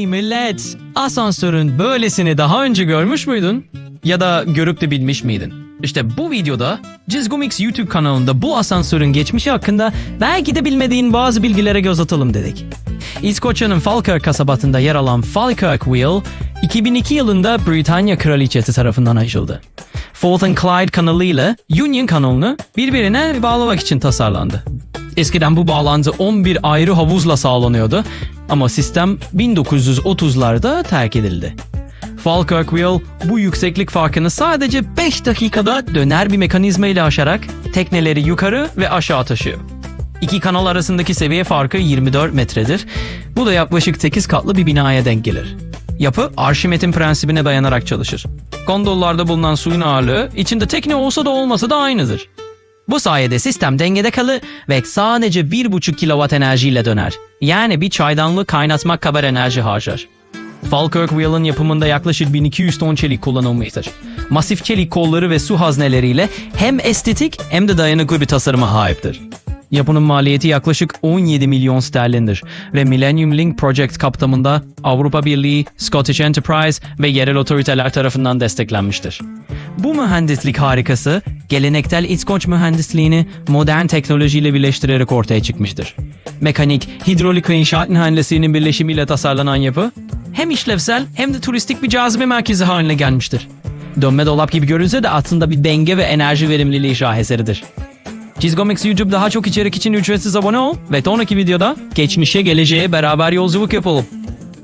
Hey millet! Asansörün böylesini daha önce görmüş müydün? Ya da görüp de bilmiş miydin? İşte bu videoda Cizgomix YouTube kanalında bu asansörün geçmişi hakkında belki de bilmediğin bazı bilgilere göz atalım dedik. İskoçya'nın Falkirk kasabasında yer alan Falkirk Wheel, 2002 yılında Britanya Kraliçesi tarafından açıldı. Forth and Clyde kanalı ile Union kanalını birbirine bağlamak için tasarlandı. Eskiden bu bağlantı 11 ayrı havuzla sağlanıyordu ama sistem 1930'larda terk edildi. Falkirk Wheel bu yükseklik farkını sadece 5 dakikada döner bir mekanizma ile aşarak tekneleri yukarı ve aşağı taşıyor. İki kanal arasındaki seviye farkı 24 metredir. Bu da yaklaşık 8 katlı bir binaya denk gelir. Yapı Arşimet'in prensibine dayanarak çalışır. Gondollarda bulunan suyun ağırlığı içinde tekne olsa da olmasa da aynıdır. Bu sayede sistem dengede kalır ve sadece 1,5 kilowatt enerjiyle döner. Yani bir çaydanlık kaynatmak kadar enerji harcar. Falkirk Wheel'ın yapımında yaklaşık 1200 ton çelik kullanılmıştır. Masif çelik kolları ve su hazneleriyle hem estetik hem de dayanıklı bir tasarıma sahiptir. Yapının maliyeti yaklaşık 17 milyon sterlindir ve Millennium Link Project kapsamında Avrupa Birliği, Scottish Enterprise ve yerel otoriteler tarafından desteklenmiştir. Bu mühendislik harikası, geleneksel İskoç mühendisliğini modern teknolojiyle birleştirerek ortaya çıkmıştır. Mekanik, hidrolik ve inşaat mühendisliğinin birleşimiyle tasarlanan yapı, hem işlevsel hem de turistik bir cazibe merkezi haline gelmiştir. Dönme dolap gibi görünse de aslında bir denge ve enerji verimliliği şaheseridir. Çizgomix YouTube daha çok içerik için ücretsiz abone ol ve sonraki videoda geçmişe geleceğe beraber yolculuk yapalım.